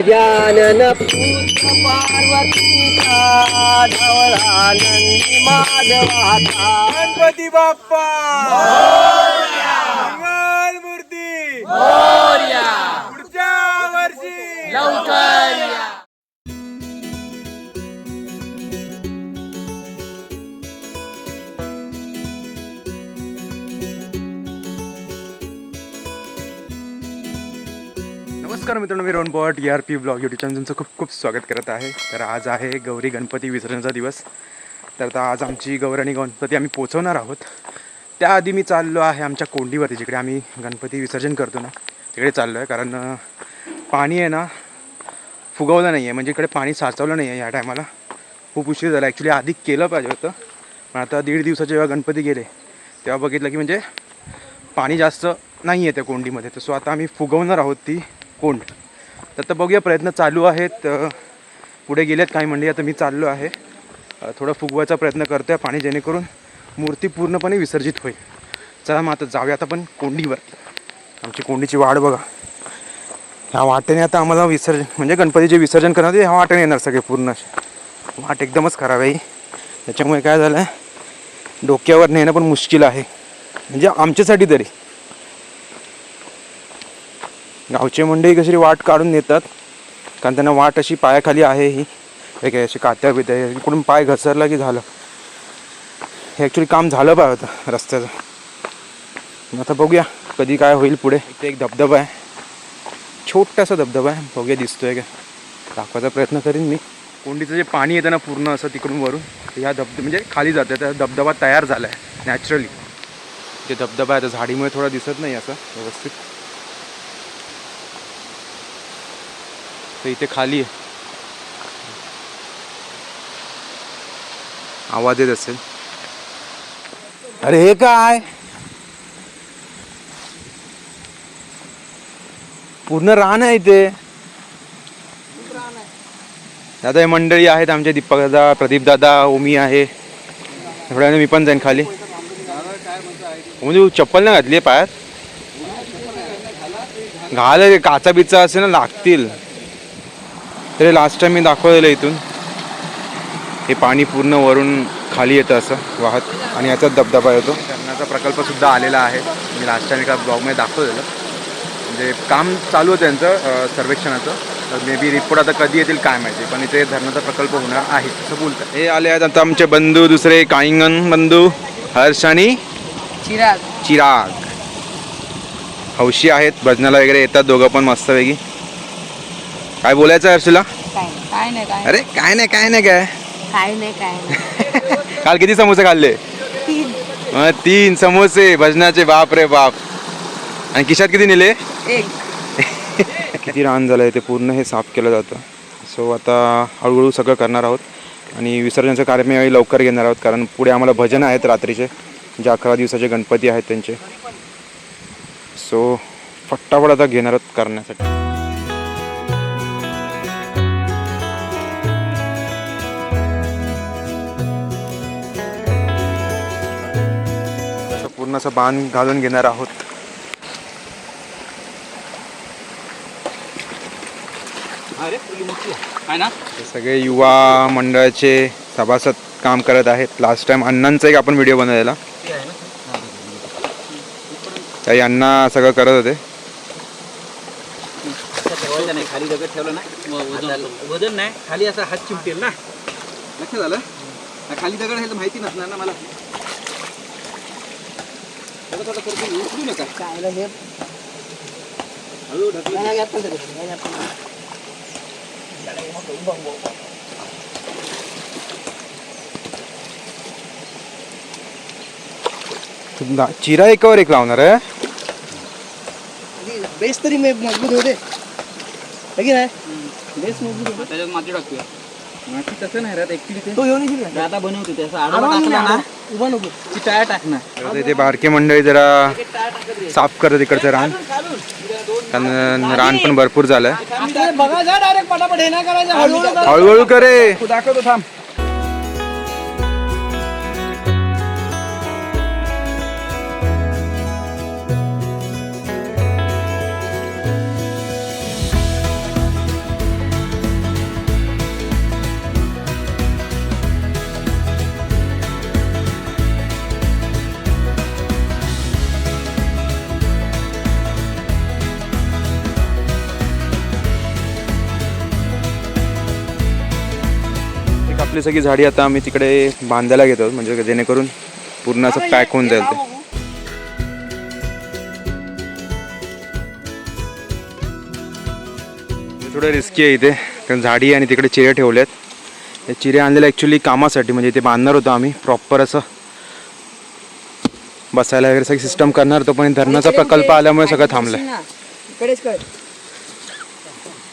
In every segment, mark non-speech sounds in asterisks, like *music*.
गजानन पुत्र पार्वतीचा ढवळा नंदी माधवाचा गणपती बाप्पा मंगल मूर्ती पुढच्या वर्षी. नमस्कार मित्रांनो मी Rohan Pot R P blog YouTube channel तुमचं खूप खूप स्वागत करत आहे. तर आज आहे गौरी गणपती विसर्जनाचा दिवस. तर आता आज आमची गौरी आणि गणपती आम्ही पोचवणार आहोत. त्याआधी मी चाललो आहे आमच्या कोंडीवरती जिकडे आम्ही गणपती विसर्जन करतो ना तिकडे चाललो आहे. कारण पाणी आहे ना फुगवलं नाही आहे म्हणजे इकडे पाणी साचवलं नाही आहे या टायमाला. खूप उशीर झाला. ॲक्च्युली आधी केलं पाहिजे होतं. पण आता दीड दिवसाचे जेव्हा गणपती गेले तेव्हा बघितलं की म्हणजे पाणी जास्त नाही आहे त्या कोंडीमध्ये. तर सो आता आम्ही फुगवणार आहोत ती. कोंड तर आता बघूया प्रयत्न चालू आहेत. पुढे गेलेत काही मंडळी. आता मी चाललो आहे. थोडा थोडं फुगवायचा प्रयत्न करतो आहे पाणी जेणेकरून मूर्ती पूर्णपणे विसर्जित होईल. चला मग आता जाऊया आता पण कोंडीवर. आमची कोंडीची वाढ बघा. ह्या वाटेने आता आम्हाला विसर्जन म्हणजे गणपतीचे विसर्जन करणार ह्या वाटेने येणार सगळे पूर्ण. असे वाट एकदमच खराब आहे. त्याच्यामुळे काय झालं आहे डोक्यावर नेणं पण मुश्किल आहे. म्हणजे आमच्यासाठी तरी. गावचे मंडळी कशी वाट काढून नेतात. कारण त्यांना वाट अशी पायाखाली आहे ही. एक काय अशी कात्या बित्या इकडून पाय घसरला की झालं. हे ॲक्च्युली काम झालं पाहिजे होतं रस्त्याचं. आता बघूया कधी काय होईल पुढे. इथे एक धबधबा आहे. छोटासा धबधबा आहे. बघूया दिसतोय का? दाखवायचा प्रयत्न करीन मी. कोंडीचं जे पाणी येतं ना पूर्ण असं तिकडून वरून ह्या धबध म्हणजे खाली जातं. त्या धबधबा तयार झाला आहे नॅचरली जे धबधबा आहे तर झाडीमुळे थोडा दिसत नाही असं व्यवस्थित. तर इथे खाली आहे. आवाज येत असेल. अरे हे काय? पूर्ण रान आहे इथे. दादा हे मंडळी आहेत आमचे दीपक दादा प्रदीप दादा ओमी आहे. थोड्या वेळाने मी पण जाईन खाली. म्हणजे चप्पल नाही घातली पायात? घाल काचा बिचा असे ना लागतील. तरी लास्ट टाइम मी दाखवलेलं इथून. हे पाणी पूर्ण वरून खाली येतं असं वाहत. आणि याचा धबधबा येतो. धरणाचा प्रकल्प सुद्धा आलेला आहे. मी लास्ट टाइम एका ब्लॉगमध्ये दाखवलेलं. म्हणजे काम चालू आहे त्यांचं सर्वेक्षणाचं. मे बी रिपोर्ट आता कधी येतील काय माहिती. पण इथे धरणाचा प्रकल्प होणार आहे असं बोलतात. हे आले आहेत आता आमचे बंधू दुसरे काईंगन बंधू हर्ष आणि चिराग. चिराग. हौशी आहेत भजनाला वगैरे येतात दोघं पण मस्तपैकी. काय बोलायचं आहे हर्षला? काय नाही काय अरे काय नाही काय नाही काय? काय नाही काय *laughs* काल किती समोसे खाल्ले? तीन. अं, तीन समोसे भजनाचे बाप रे बाप. आणि खिशात किती नेले? एक. *laughs* किती रान झालं आहे ते पूर्ण हे साफ केलं जातं. सो आता हळूहळू सगळं करणार आहोत. आणि विसर्जनाचं कार्यक्रम यावेळी लवकर घेणार आहोत कारण पुढे आम्हाला भजन आहेत रात्रीचे. जे अकरा दिवसाचे गणपती आहेत त्यांचे. सो फटाफट आता घेणार आहोत करण्यासाठी. असं बांध घालून घेणार आहोत. हे सगळे युवा मंडळाचे सभासद काम करत आहेत. लास्ट टाइम अण्णांचा एक आपण व्हिडिओ बनवलेला. काही अण्णा सगळं करत होते. खाली दगड ठेवलं ना वजन नाही खाली असा हात चिमटेल ना. लक्षात झालं? हा खाली दगड आहे तर माहिती नसणार ना मला. थोडं थोडं करतो उचलू नका हळू ढकलू दा- चिरा एकावर एक लावणार आहे. बेस तरी मे- मजबूत होते है की नाही? बेस मजबूत होते त्याच्यात माती टाकूया. माती तसं नाही राहत ऍक्च्युली तो येऊन दादा बनवतो त्याचा आडवा टाकला ना. उभा नको. ती टाळ्या टाकणार. ते बारके मंडळी जरा साफ करत इकडचं रान. कारण रान पण भरपूर झालंय. बघा जा डायरेक्ट पटापट. हे नाही करायचं. हळूहळू करा. दाखवतो थांब. आपली सगळी झाडी आता आम्ही तिकडे बांधायला घेतो म्हणजे जेणेकरून पूर्ण असं पॅक होऊन जाईल ते. थोडं रिस्की आहे इथे कारण झाडी आणि तिकडे चिरे ठेवले आहेत हे चिरे आणलेले ॲक्च्युली कामासाठी म्हणजे इथे बांधणार होतो आम्ही प्रॉपर असं बसायला वगैरे सगळी सिस्टम करणार होतो पण धरणाचा प्रकल्प आल्यामुळे सगळं थांबलं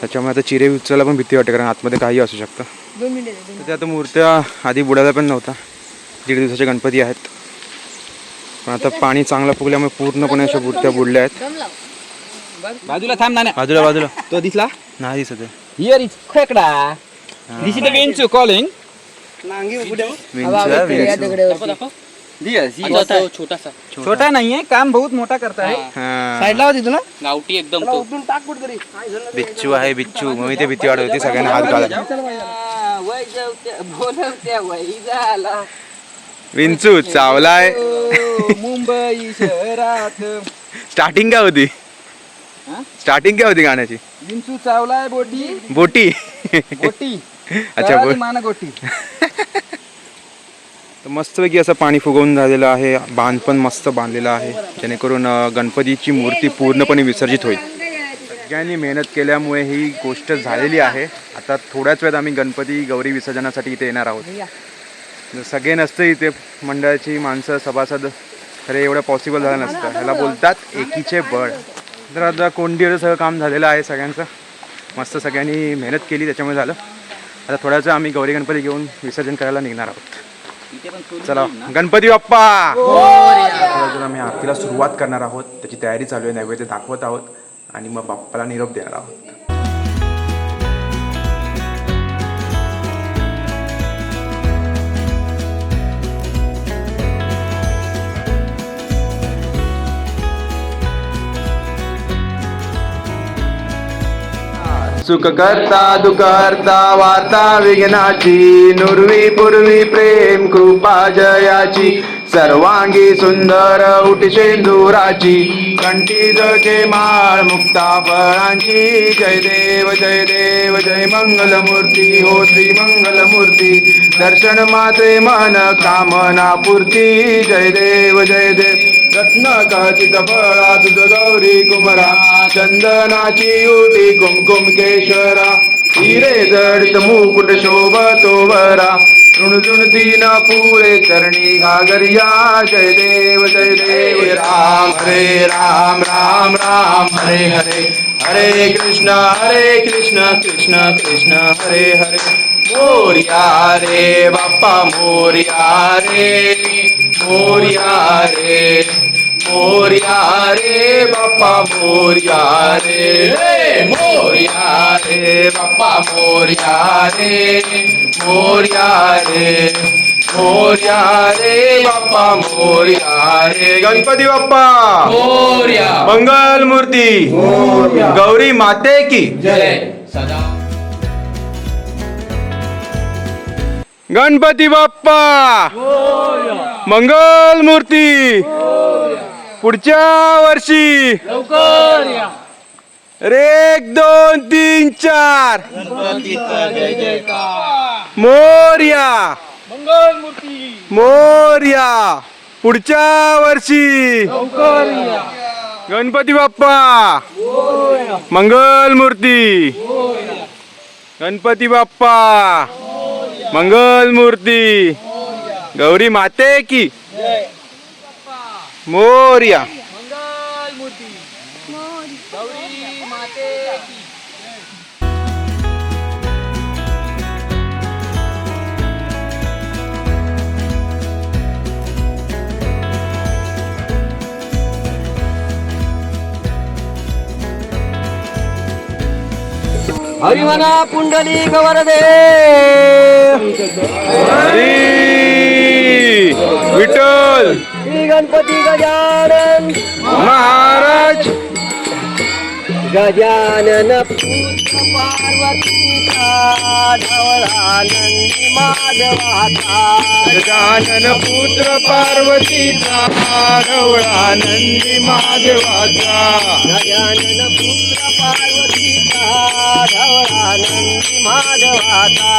त्याच्यामुळे आता चिरे उचलायला पण भीती वाटते कारण आतमध्ये काही असू शकतं. तर ते आता मूर्त्या आधी बुडायला पण नव्हता. दीड दिवसाचे गणपती आहेत. पण आता पाणी चांगलं फुगल्यामुळे पूर्णपणे अशा मूर्त्या बुडल्या आहेत. बाजूला थांब ना बाजूला बाजूला. तो दिसला? नाही दिसत आहे. हिअर इज खेकडा. दिस इज द विंचू कॉलिंग छोटासा। छोटा। नहीं है काम बहुत मोटा करता है। हा. गावठी एकदम तो। बिच्छू आहे बिच्छू। मग इथे भीती वाटत होती सगळ्यांना हात झाला. विंचू चावलाय. ओ, मुंबई शहरात. स्टार्टिंग काय होती? हा? स्टार्टिंग काय होती गाण्याची? विंचू चावलाय बोटी. बोटी. गोटी अच्छा, बोट. मान गोटी *laughs* तर मस्तपैकी असं पाणी फुगवून झालेलं आहे. बांध पण मस्त बांधलेला आहे. जेणेकरून गणपतीची मूर्ती पूर्णपणे विसर्जित होईल. सगळ्यांनी मेहनत केल्यामुळे ही गोष्ट झालेली आहे. आता थोड्याच वेळात आम्ही गणपती गौरी विसर्जनासाठी इथे येणार आहोत. जर सगळे नसते इथे मंडळाची माणसं सभासद खरे एवढं पॉसिबल झालं नसतं. ह्याला बोलतात एकीचे बळ. तर आता कोंडीवर सगळं काम झालेलं आहे सगळ्यांचं. मस्त सगळ्यांनी मेहनत केली त्याच्यामुळे झालं. आता थोड्याच आम्ही गौरी गणपती घेऊन विसर्जन करायला निघणार आहोत. चला गणपती बाप्पा! वेळ आम्ही आरतीला सुरुवात करणार आहोत. त्याची तयारी चालू आहे नैवेद्य दाखवत आहोत आणि मग बाप्पाला निरोप देणार आहोत. सुख करता दुखर्ता वार्ता विघ्नाची नुरवी पूर्वी प्रेम कृपा जयाची सर्वांगी सुंदर उठशेंदुराची कंठी जचे माळ मुक्ता फळांची जय देव जय देव जय मंगलमूर्ती हो श्री मंगलमूर्ती दर्शन मात्रे मन कामना पूर्ती जय देव जय देव. रत्न काचित फळा तुझ गौरी कुमरा चंदनाची उटी कुमकुम केशरा हिरे जडित मुकुट शोभतो वरा। ऋणझुण पुरे चरणी घागरिया। जय देव जय देव राम। हरे राम राम राम। हरे हरे। हरे कृष्ण हरे कृष्ण कृष्ण कृष्ण। हरे हरे। मोर्या रे बाप्पा मोर्या रे मोर्या रे मोर्या रे बाप्पा मोर्या रे मोर्या रे बाप्पा मोर्या रे मोर्या रे मोर्या रे बाप्पा मोर्या रे गणपती बाप्पा मोरया। मंगल मूर्ती गौरी माते की। जय सदा। गणपती बाप्पा! मंगल मूर्ती! पुढच्या वर्षी! एक दोन तीन चार! मोर्या! मंगल मूर्ती मोर्या! पुढच्या वर्षी! गणपती बाप्पा! मंगल मूर्ती! गणपती बाप्पा! मंगल मूर्ती गौरी माते की. मोर्या. हरिमना पुंडली गवरदे. हरी. विठ्ठल. श्री गणपती गजानन. महाराज. गजानन पुत्र पार्वतीचा ढवळा नंदी माधवाचा गजानन पुत्र पार्वतीचा ढवळा नंदी महादेवाचा गजानन पुत्र पार्वतीचा ढवळा नंदी माधवाचा.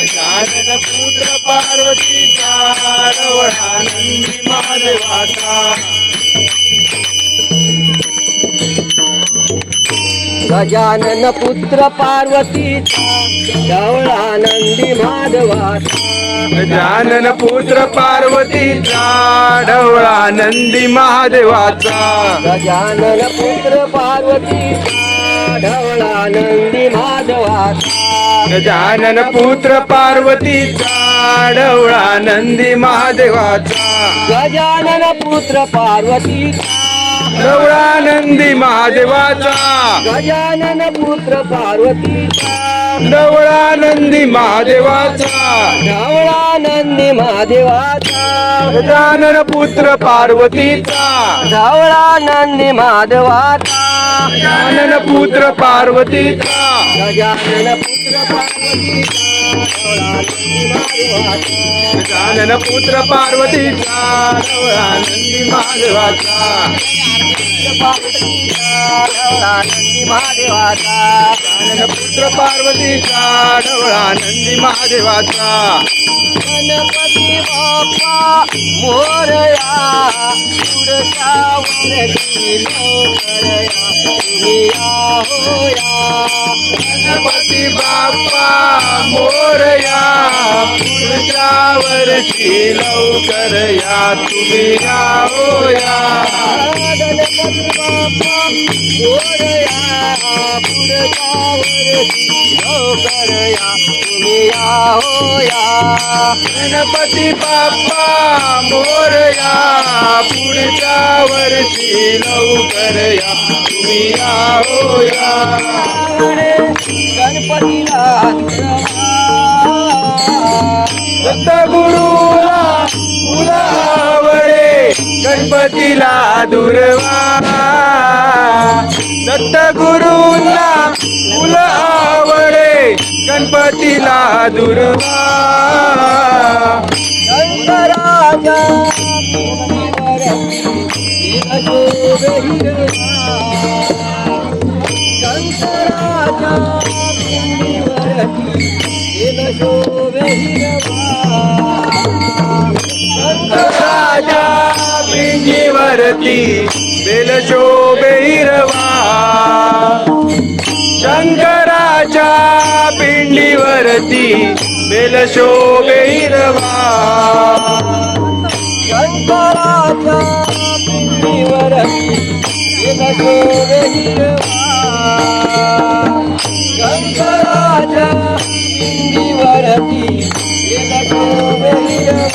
गजानन पुत्र पार्वतीचा ढवळा नंदी महादेवाचा गजानन पुत्र पार्वतीचा ढवळा नंदी माधवाचा. गजानन पुत्र पार्वतीचा ढवळा नंदी महादेवाचा. गजानन पुत्र पार्वतीचा ढवळा नंदी माधवाचा. गजानन पुत्र पार्वतीचा ढवळा नंदी महादेवाचा. गजानन पुत्र पार्वतीचा ढवळा नंदी महादेवाचा. गजानन पुत्र पार्वतीचा. ढवळा नंदी महादेवाचा. ढवळा नंदी महादेवाचा. गजानन पुत्र पार्वतीचा. ढवळा नंदी महादेवाचा. गजानन पुत्र पार्वतीचा. गजानन पुत्र पार्वतीचा. गजानन पुत्र पार्वतीचा. ढवळा नंदी महादेवाचा. नंदी महादेवाचा पुत्र पार्वतीचा ढवळा नंदी महादेवाचा गणपती बाप्पा मोरया पुढच्या वरती लवकरया या होया. गणपती बाप्पा मोरया पुढच्या वर्षी लवकर या तुम्ही या होया. गणपती बाप्पा मोरया पुढच्या वरती लवकरया या गणपती बाप्पा मोरया पुढच्या वर्षी लवकर या तुम्ही या होया। गणपतीला दत्तगुरुला फुलावळे गणपतीला दुर्वा। दत्तगुरुला फुलावळे गणपतीला दुर्वा शंकराच्या राजा पिंजीवरती बेलशोभे हिरवा. शंकराच्या पिंडीवरती बेलशोभे हिरवा. शंकराच्या पिंडीवर शोभे हिरवा. शंकराच्या पिंडीवरती शोभे हिरवा.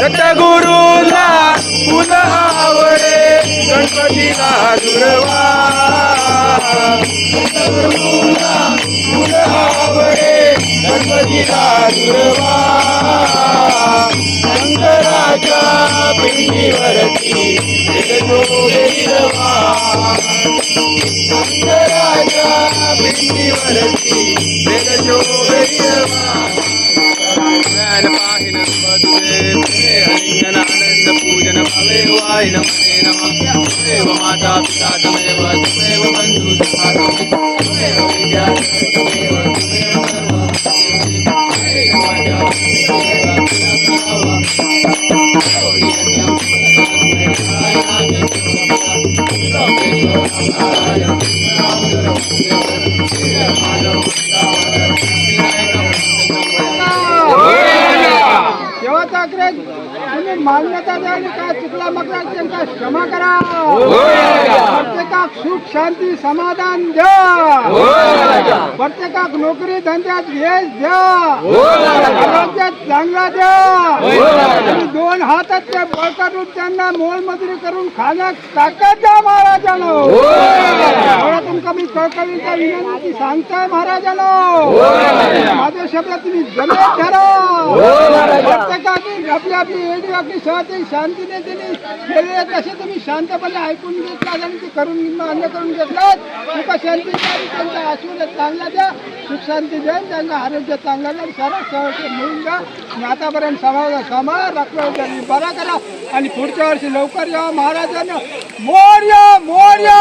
दत्तगुरुला पुन्हा आवडे गणपतीला दुर्वा. दत्तगुरुला आवडे गणपतीला दुर्वा. शंकराच्या पिंडीवरती हिरवा. शंकराच्या पिंडीवरती हिरवा. ज्ञान पाहिन हरिंगनानंद पूजन भवे वाय नमते नमः देव माता पिता तमेव तमेव बन्धु सखा तमेव विद्या तमेव तमेव सर्वं शेवटचा आग्रह तुम्ही मान्यता द्या आणि काय चुकला मकला त्यांचा क्षमा करा. प्रत्येकाक सुख शांती समाधान द्या. प्रत्येकाक नोकरी धंद्यात यश द्या. चांगला द्या. दोन हातात ते बळकाटून त्यांना मोलमजुरी करून खाण्यात ताकद द्या महाराजानो. एवढा तुमका मी कळकळीचा विनंती सांगताय महाराजानो. माझ्या शब्द तुम्ही जमेत धरा प्रत्येकाची आपली आपली एडी आपली सहती शांतीने त्यांनी केले तसे तुम्ही शांतपणे ऐकून घेतलात आणि ते करून मान्य करून घेतलात? तुका शांती द्या, त्यांचा आशीर्वाद चांगला द्या. सुख शांती द्या आणि त्यांना आरोग्य चांगला द्या सर्व सारा मिळून द्या. आणि आतापर्यंत समाज समाज राखला बरा करा आणि पुढच्या वर्षी लवकर या महाराजांना. मोर्या मोर्या!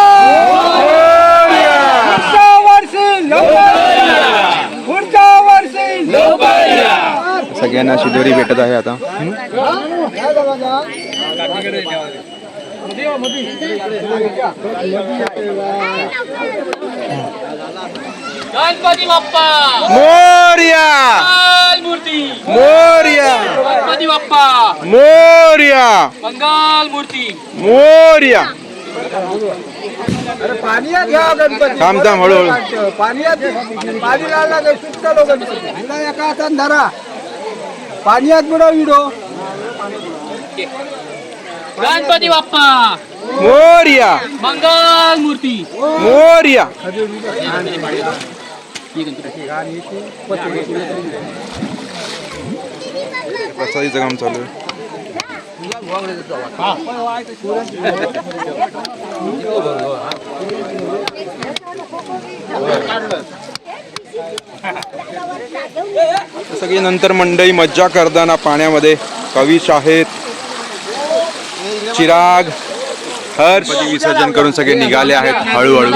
पुढच्या वर्षी लवकर या. पुढच्या वर्षी लवकर या. सगळ्यांना शिदोरी भेटत आहे आता. गणपती बाप्पा मोर्या! मूर्ती मोर्या! गणपती बाप्पा! मोर्या! मंगल मूर्ती मोर्या! अरे पाण्यात घ्या गणपती? थांब थांब हळूहळू. पाण्यात पाणी लागला तर सुटतो गणपती एका हातात धरा. पाण्यात बुडव विडो गणपती बाप्पा. मोर्या. मंगल मूर्ती मोर्या प्रसादीचं काम चालू आहे. सगळी नंतर मंडळी मज्जा करताना पाण्यामध्ये कविश आहेत. चिराग हर्ष. विसर्जन करून सगळे निघाले आहेत हळूहळू.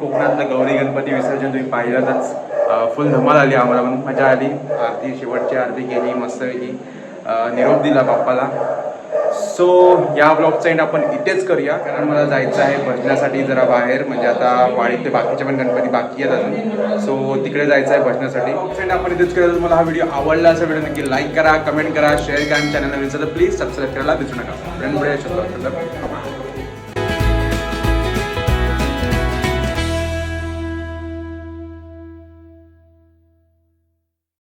कोकणातलं गौरी गणपती विसर्जन तुम्ही पाहिलंच फुल धमाल आली आम्हाला पण मजा आली. आरती शेवटची आरती केली मस्तपैकी अं, निरोप दिला बाप्पाला. सो या ब्लॉगचा एंड आपण इथेच करूया कारण मला जायचं आहे भजनासाठी जरा बाहेर. म्हणजे आता वाडीत ते बाकीचे पण गणपती बाकी आहेत अजून. सो तिकडे जायचं आहे भजनासाठी. एंड आपण इथेच करूया. तुम्हाला हा व्हिडिओ आवडला असा व्हिडिओ नक्की लाईक करा कमेंट करा शेअर करा आणि चॅनल नवीन तर प्लीज सबस्क्राईब करायला विसरू नका. फ्रेंड